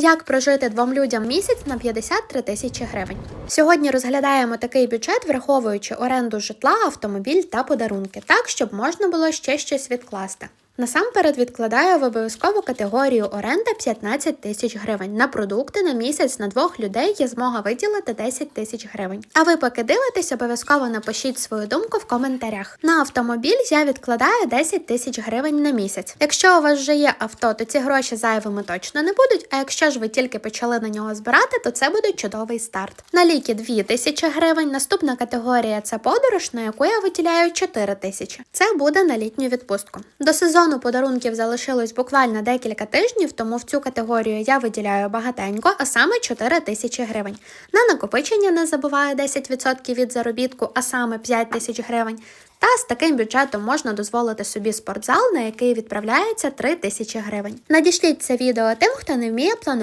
Як прожити двом людям місяць на 53 тисячі гривень? Сьогодні розглядаємо такий бюджет, враховуючи оренду житла, автомобіль та подарунки, так щоб можна було ще щось відкласти. Насамперед відкладаю в обов'язкову категорію оренда 15 тисяч гривень. На продукти на місяць на двох людей є змога виділити 10 тисяч гривень. А ви поки дивитесь, обов'язково напишіть свою думку в коментарях. На автомобіль я відкладаю 10 тисяч гривень на місяць. Якщо у вас вже є авто, то ці гроші зайвими точно не будуть. А якщо ж ви тільки почали на нього збирати, то це буде чудовий старт. На ліки 2 тисячі гривень. Наступна категорія це подорож, на яку я виділяю 4 тисячі. Це буде на літню відпустку. До сезону подарунків залишилось буквально декілька тижнів, тому в цю категорію я виділяю багатенько, а саме 4 тисячі гривень. На накопичення не забуваю 10% від заробітку, а саме 5 тисяч гривень. Та з таким бюджетом можна дозволити собі спортзал, на який відправляється 3 тисячі гривень. Надішліть це відео тим, хто не вміє планувати.